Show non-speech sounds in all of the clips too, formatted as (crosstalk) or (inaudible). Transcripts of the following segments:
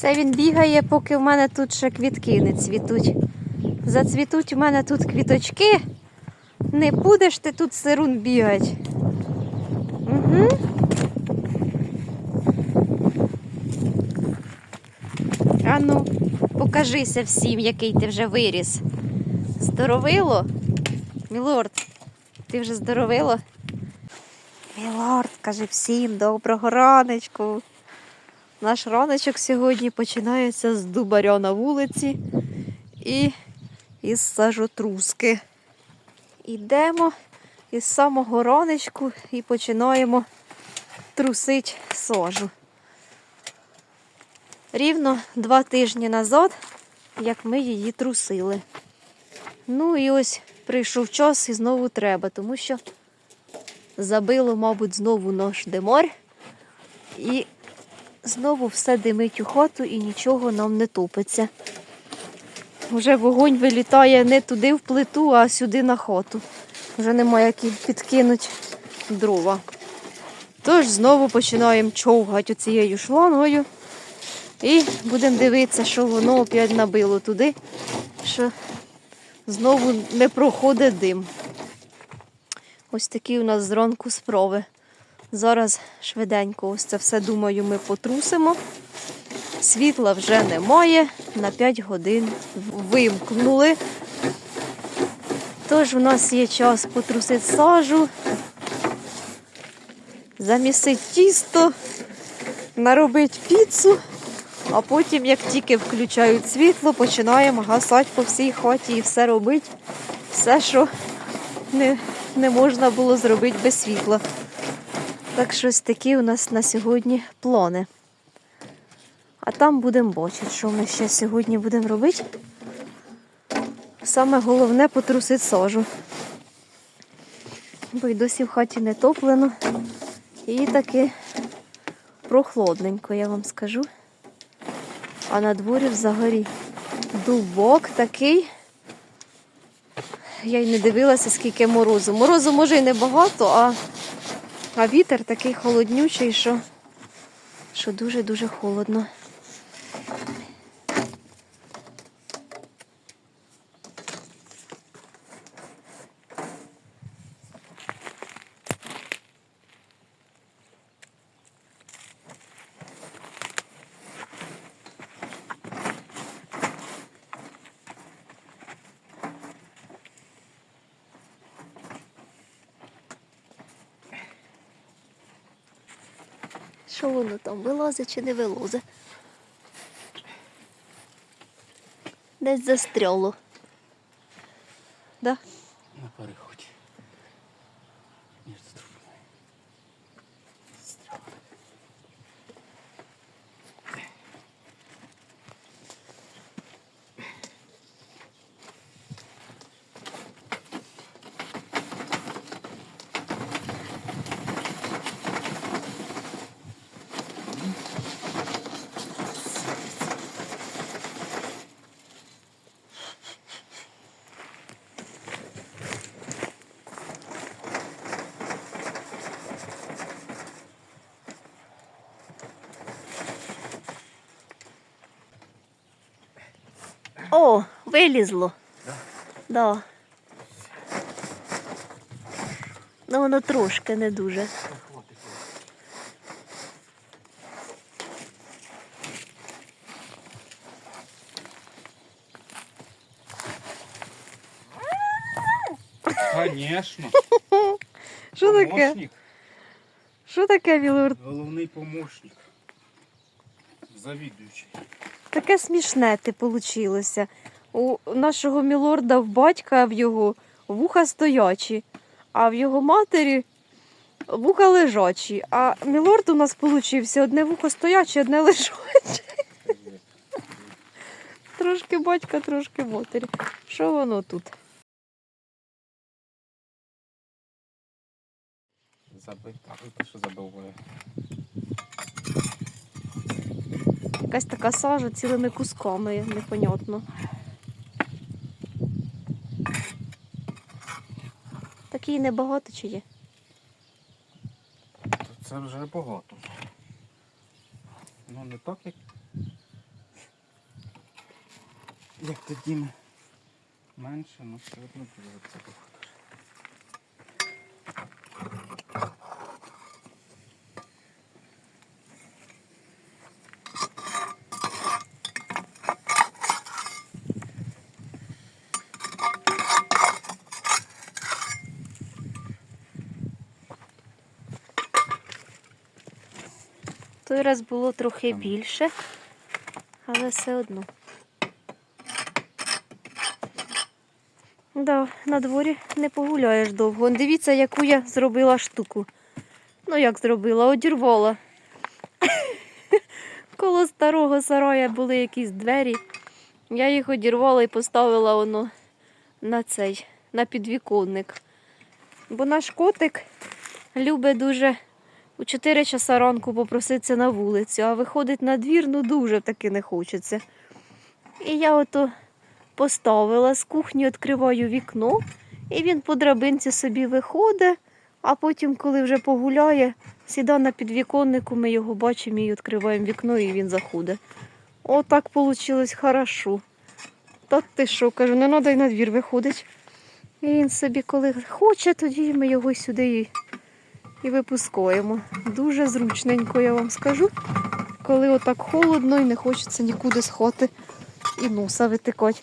Це він бігає, поки в мене тут ще квітки не цвітуть. Зацвітуть у мене тут квіточки. Не будеш ти тут сирун бігати. Угу. Ану, покажися всім, який ти вже виріс. Здоровило? Мілорд, ти вже здоровило? Мілорд, каже всім доброго раночку. Наш раночок сьогодні починається з дубаря на вулиці і із сажотруски. Ідемо із самого раночку і починаємо трусити сажу. Рівно два тижні назад, як ми її трусили. Ну і ось прийшов час і знову треба, тому що забило, мабуть, знову наш демор. І знову все димить у хату і нічого нам не топиться. Вже вогонь вилітає не туди в плиту, а сюди на хату. Вже немає як підкинути дрова. Тож знову починаємо човгати цією шлангою. І будемо дивитися, що воно опять набило туди, що знову не проходить дим. Ось такі у нас зранку справи. Зараз швиденько ось це все, думаю, ми потрусимо. Світла вже немає, на 5 годин вимкнули. Тож у нас є час потрусити сажу, замісити тісто, наробити піцу, а потім, як тільки включають світло, починаємо гасати по всій хаті і все робити, все, що не, не можна було зробити без світла. Так щось такі у нас на сьогодні плани. А там будемо бачити, що ми ще сьогодні будемо робити. Саме головне потрусити сажу. Бо й досі в хаті не топлено. І таки прохолодненько, я вам скажу. А на дворі взагалі дубок такий. Я й не дивилася, скільки морозу. Морозу може і небагато, а, а вітер такий холоднючий, що, що дуже-дуже холодно. Що воно вилазить чи не вилозе? Десь застряло. Да? На переході. Вилізло. Да? Да. Ну, воно трошки не дуже. Конечно. (laughs) Що таке? Що таке, Вілур? Головний помощник. Завідуючий. Таке смішне ти получилося. У нашого мілорда в батька в його вуха стоячі, а в його матері вуха лежачі. А мілорд у нас получився одне вухо стояче, одне лежаче. Трошки батька, трошки матері. Що воно тут? Забив. Що забиває? Якась така сажа цілими кусками, непонятно. її небагато чи є? Це вже багато. Ну не так як. Як тоді менше, ну все одно це раз було трохи більше, але все одно. Да, на дворі не погуляєш довго. Дивіться, яку я зробила штуку. Ну, як зробила, одірвала. (laughs) Коло старого сарая були якісь двері. Я їх одірвала і поставила воно на цей, на підвіконник. Бо наш котик любить дуже у 4 часа ранку попроситься на вулицю, а виходить на двір, ну дуже таки не хочеться. І я ото поставила з кухні, відкриваю вікно, і він по драбинці собі виходить, а потім, коли вже погуляє, сідає на підвіконнику, ми його бачимо і відкриваємо вікно, і він заходить. Отак вийшло хорошо. Та ти що, кажу, не треба й на двір виходить. І він собі, коли хоче, тоді ми його сюди і і випускаємо. Дуже зручненько, я вам скажу. Коли отак холодно і не хочеться нікуди з і носа витикати.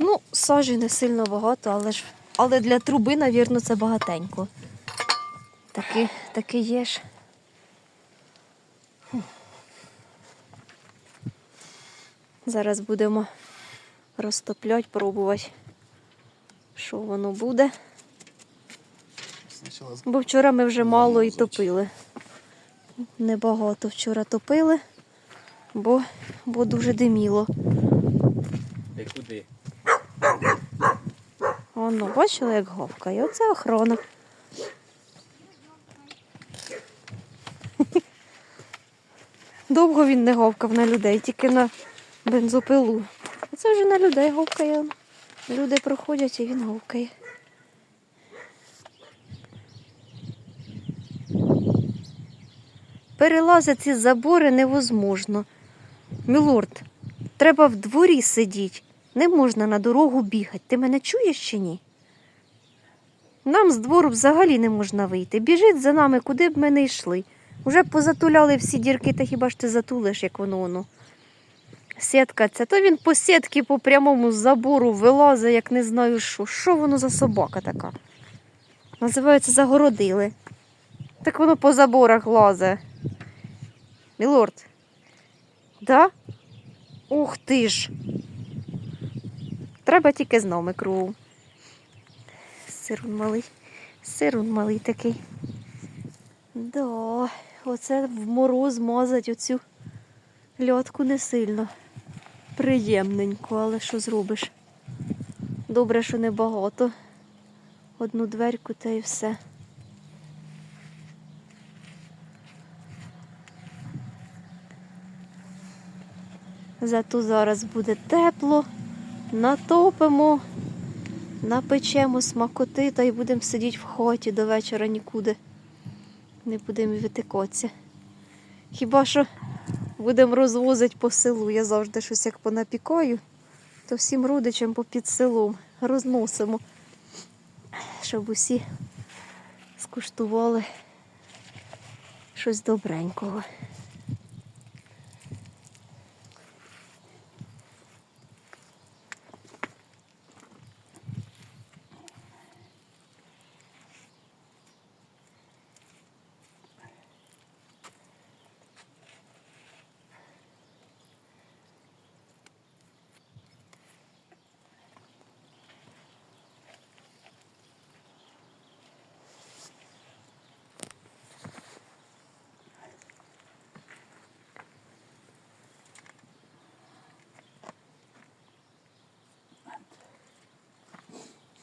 Ну, сажі не сильно багато, але ж але для труби, навірно, це багатенько. Таки, таки є ж. Зараз будемо розтопляти, пробувати, що воно буде. Бо вчора ми вже мало і топили. Небагато вчора топили, бо, бо дуже диміло. Ти куди? Воно, бачили, як гавкає. Оце охорона. (laughs) Довго він не гавкав на людей, тільки на бензопилу. Це вже на людей гавкає. Люди проходять і він гавкає. Перелазити забори невозможно. Мілорд, треба в дворі сидіти. Не можна на дорогу бігати. Ти мене чуєш чи ні? Нам з двору взагалі не можна вийти. Біжить за нами, куди б ми не йшли. Уже позатуляли всі дірки, та хіба ж ти затулиш, як воно воно. Сітка це, то він по сітки по прямому забору вилазить, як не знаю що. Що воно за собака така? Називається загородили. Так воно по заборах лазе. Мілорд. Да? Ух ти ж. Треба тільки з нами кругом. Сирун малий. Сирун малий такий. Да, оце в мороз мазать оцю льотку не сильно. Приємненько, але що зробиш? Добре, що не багато. Одну дверку та й все. Зато зараз буде тепло, натопимо, напечемо смакоти та й будемо сидіти в хаті до вечора нікуди. Не будемо витикатися. Хіба що будемо розвозити по селу. Я завжди щось як понапікаю, то всім родичам попід селом розносимо, щоб усі скуштували щось добренького.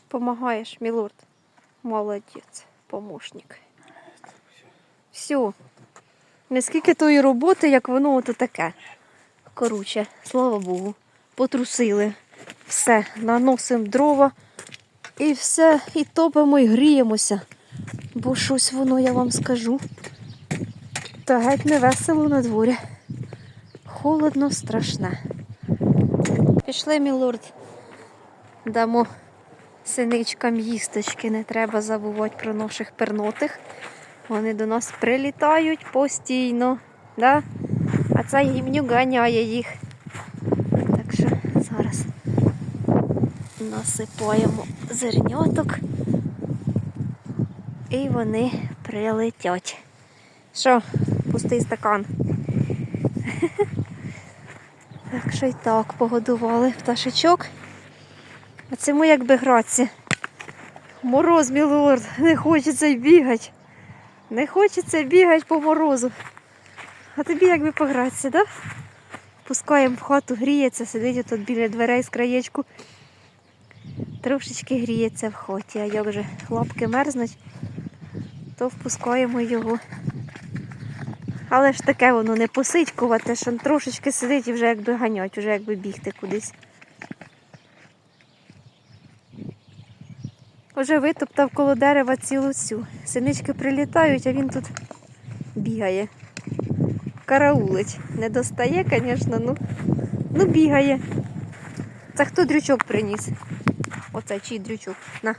Помагаєш, мілорд. Молодець, помощник. Все. Не скільки тої роботи, як воно ото таке. Короче, слава Богу, потрусили. Все, наносимо дрова і все, і топимо, і гріємося. Бо щось воно, я вам скажу. Та геть не весело на дворі. Холодно, страшне. Пішли, мілорд. Дамо синичкам їсточки. Не треба забувати про наших пернотих. Вони до нас прилітають постійно. Да? А цей гімнюк ганяє їх. Так що зараз насипаємо зерняток. І вони прилетять. Що, пустий стакан. (laughs) Так що й так погодували пташечок. А цьому якби гратися. Мороз, мілорд, не хочеться бігати. Не хочеться бігати по морозу. А тобі якби погратися, так? Да? Пускаємо в хату, гріється, сидить тут біля дверей з краєчку. Трошечки гріється в хаті, а як вже лапки мерзнуть, то впускаємо його. Але ж таке воно не посидькувати, що трошечки сидить і вже якби ганять, вже якби бігти кудись. Уже витоптав коло дерева цілу цю. Синички прилітають, а він тут бігає. Караулить. Не достає, звісно, ну, ну бігає. Це хто дрючок приніс? Оце чий дрючок. На.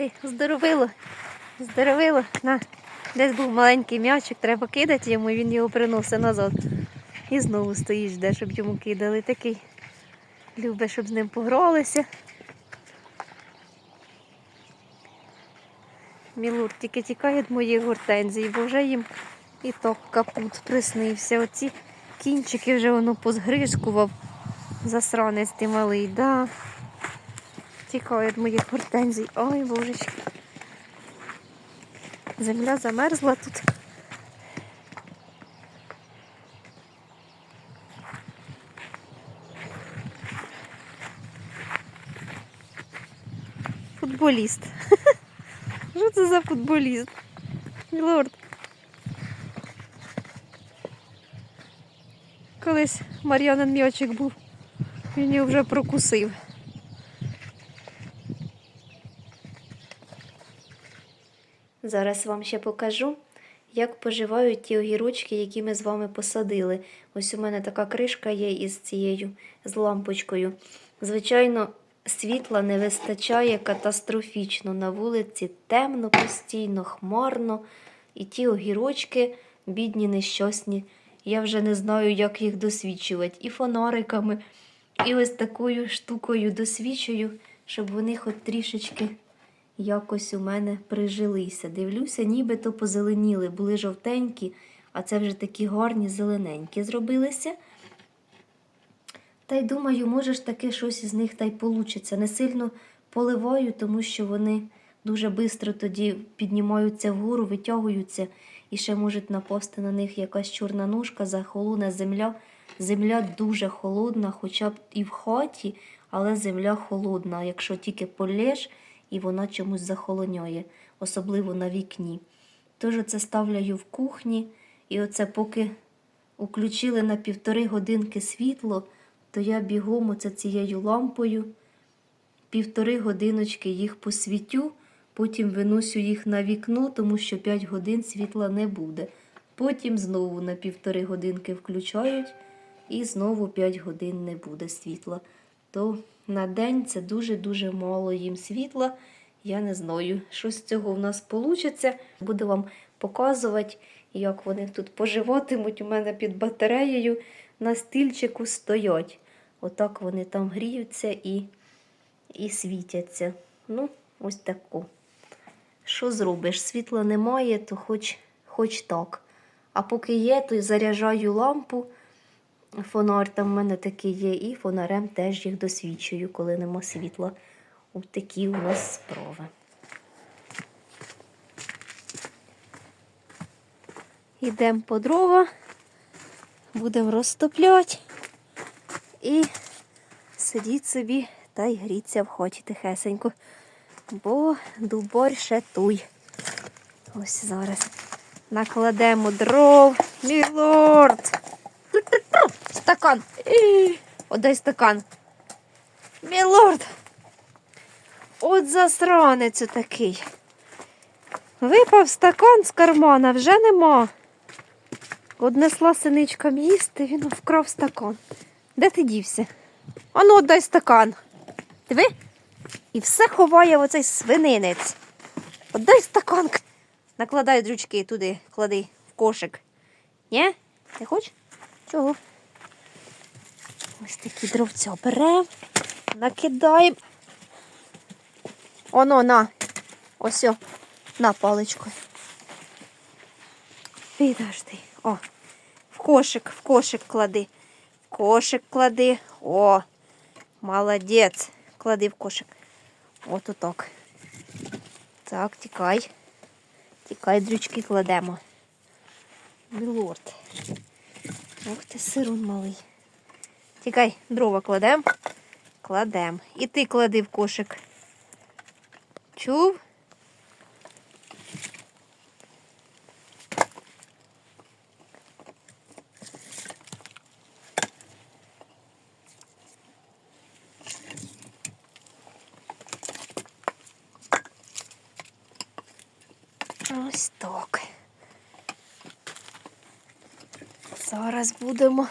Ти здоровило, здоровило. На. Десь був маленький м'ячик, треба кидати йому, і він його приносить назад. І знову стоїть, жде, щоб йому кидали. Такий любить, щоб з ним погралися. Мілур тільки тікає від моїх гортензій, бо вже їм і так капут приснився. Оці кінчики вже воно позгришкував. Засранець ти малий, да. Тікає від моїх гортензій. Ой, божечки. Земля замерзла тут. Футболіст. (laughs) Що це за футболіст? Мілорд. Колись Мар'янин м'ячик був. Він його вже прокусив. Зараз вам ще покажу, як поживають ті огірочки, які ми з вами посадили. Ось у мене така кришка є із цією з лампочкою. Звичайно, світла не вистачає катастрофічно. На вулиці темно, постійно, хмарно. І ті огірочки, бідні, нещасні. Я вже не знаю, як їх досвідчувати. І фонариками, і ось такою штукою досвідчую, щоб вони хоч трішечки якось у мене прижилися. Дивлюся, нібито позеленіли, були жовтенькі, а це вже такі гарні зелененькі зробилися. Та й думаю, може ж таки щось із них та й получиться. Не сильно поливаю, тому що вони дуже швидко тоді піднімаються вгору, витягуються і ще можуть напасти на них якась чорна ножка, захолоне земля. Земля дуже холодна, хоча б і в хаті, але земля холодна. Якщо тільки полєш, і вона чомусь захолоняє, особливо на вікні. Тож оце ставляю в кухні, і оце поки включили на півтори годинки світло, то я бігом оце цією лампою півтори годиночки їх посвітю, потім виносю їх на вікно, тому що 5 годин світла не буде. Потім знову на півтори годинки включають, і знову 5 годин не буде світла. То на день це дуже-дуже мало їм світла. Я не знаю, що з цього в нас вийде. Буду вам показувати, як вони тут поживатимуть. У мене під батареєю на стільчику стоять. Отак вони там гріються і, і світяться. Ну, ось таку. Що зробиш? Світла немає, то хоч, хоч так. А поки є, то заряджаю лампу. Фонар там в мене такий є, і фонарем теж їх досвідчую, коли нема світла. Ось такі у нас справи. Йдемо по дрова, будемо розтопляти і сидіть собі та й гріться в хаті тихесенько, бо дубор ще туй. Ось зараз накладемо дров. Мілорд. Стакан. Отдай стакан. Мілорд. От засранець такий. Випав стакан з кармана, вже нема. Однесла синичкам їсти, він вкрав стакан. Де ти дівся? Ану, отдай стакан. Диви? І все ховає оцей свининець. Отдай стакан. Накладай дрючки туди, клади в кошик. Ні? Не хочеш? Чого? Ось такі дровця беремо, накидаємо. Оно, на. Ось, о, на паличку. Підожди. О, в кошик, в кошик клади. В кошик клади. О, молодець. Клади в кошик. От отак. Так, тікай. Тікай, дрючки кладемо. Мілорд. Ох ти сирун малий. Тікай, дрова кладем. Кладем. І ти клади в кошик. Чув? Ось так. Зараз будемо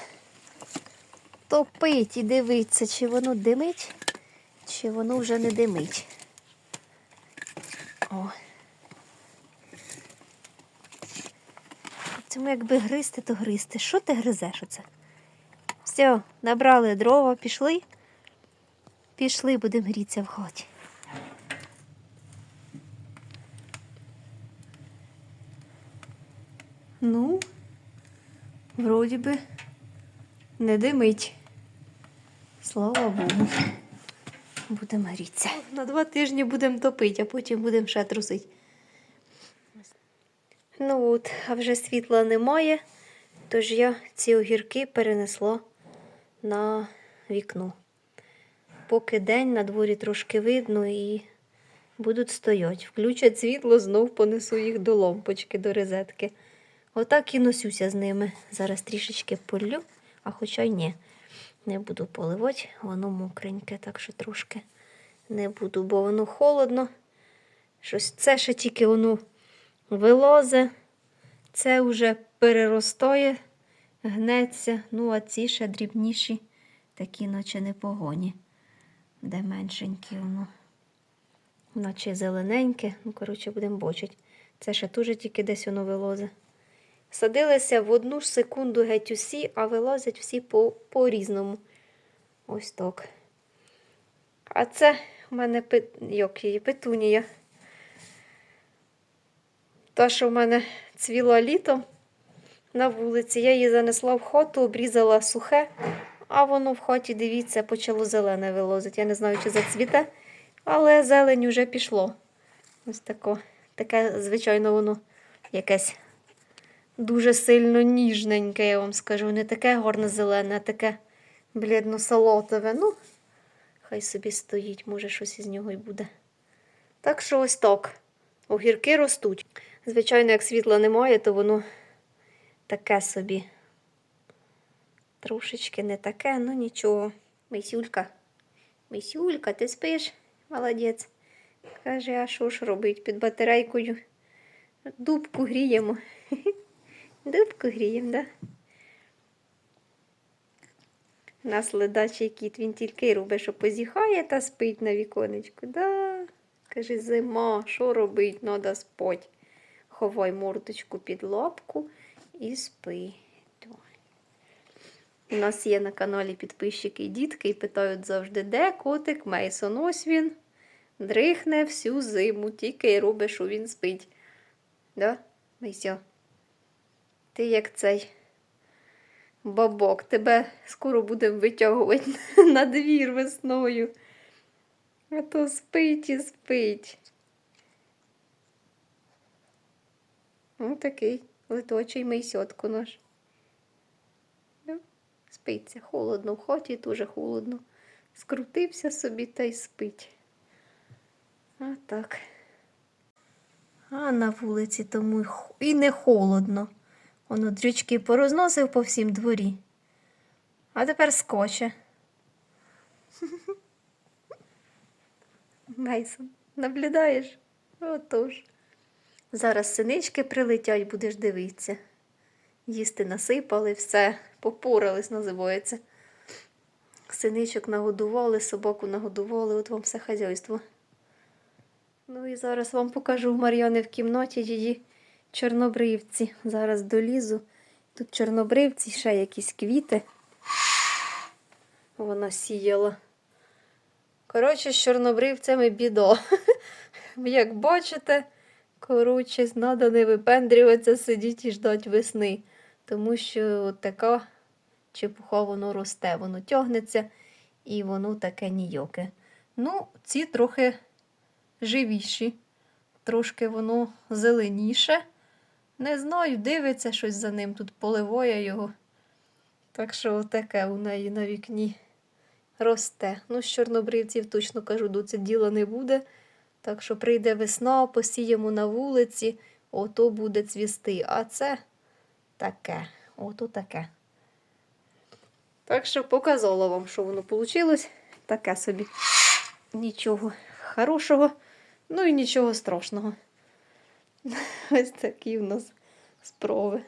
топити і дивитися, чи воно димить, чи воно вже не димить. О. Цьому якби гризти, то гризти. Що ти гризеш оце? Все, набрали дрова, пішли. Пішли, будемо грітися в хаті. Ну, вроді би, не димить. Слава Богу. Будемо грітися. На два тижні будемо топити, а потім будемо ще трусити. Ну от, а вже світла немає, тож я ці огірки перенесла на вікно. Поки день на дворі трошки видно і будуть стоять. Включать світло, знов понесу їх до лампочки, до розетки. Отак і носюся з ними. Зараз трішечки полю, а хоча й ні. Не буду поливати, воно мокреньке, так що трошки не буду, бо воно холодно. Щось це ще тільки воно вилозе, це вже переростає, гнеться. Ну, а ці ще дрібніші, такі, наче не погоні, де меншенькі воно. Наче зелененьке, ну, коротше, будемо бочити. Це ще теж тільки десь воно вилозе. Садилися в одну ж секунду геть усі, а вилазять всі по- по-різному. Ось так. А це в мене пи... як петунія. Та, що в мене цвіла літом на вулиці, я її занесла в хату, обрізала сухе, а воно в хаті, дивіться, почало зелене вилозити. Я не знаю, чи зацвіте, але зелень вже пішло. Ось тако. Таке, звичайно, воно якесь дуже сильно ніжненьке, я вам скажу. Не таке гарне зелене, а таке блідно-салатове. Ну, хай собі стоїть, може, щось із нього й буде. Так що ось так. Огірки ростуть. Звичайно, як світла немає, то воно таке собі. Трошечки не таке, ну нічого. Мисюлька. Мисюлька, ти спиш? Молодець. Каже, а що ж робить під батарейкою? Дубку гріємо. (laughs) Дубку гріємо, да? У нас ледачий кіт, він тільки робить, що позіхає та спить на віконечку. Да. Каже, зима, що робить? Надо спать. Ховай мордочку під лапку і спи. У нас є на каналі підписчики і дітки і питають завжди, де котик Мейсон. Ось він дрихне всю зиму, тільки й робить, що він спить. Да? Мейсьо? Ти як цей бабок, тебе скоро будемо витягувати (laughs) на двір весною. А то спить і спить. Ось такий леточий мейсьотку наш. Ну, Спиться. Холодно в хаті, дуже холодно. Скрутився собі та й спить. А так. А на вулиці тому і не холодно. Воно дрючки порозносив по всім дворі. А тепер скоче. (laughs) Мейсон, наблюдаєш? Отож. Зараз синички прилетять, будеш дивитися. Їсти насипали, все, попорались, називається. Синичок нагодували, собаку нагодували, от вам все хазяйство. Ну і зараз вам покажу в Мар'яни в кімнаті її чорнобривці. Зараз долізу. Тут чорнобривці, ще якісь квіти. Вона сіяла. Коротше, з чорнобривцями біда. (laughs) Як бачите, коротше, треба не випендрюватися, сидіти і ждати весни. Тому що така чепуха воно росте, воно тягнеться і воно таке ніяке. Ну, ці трохи живіші, трошки воно зеленіше. Не знаю, дивиться щось за ним, тут поливає його. Так що таке у неї на вікні росте. Ну, з чорнобривців точно кажу, до це діла не буде. Так що прийде весна, посіємо на вулиці, ото буде цвісти. А це таке, ото таке. Так що показала вам, що воно вийшло. Таке собі. Нічого хорошого, ну і нічого страшного. (laughs) Ось такі в нас справи.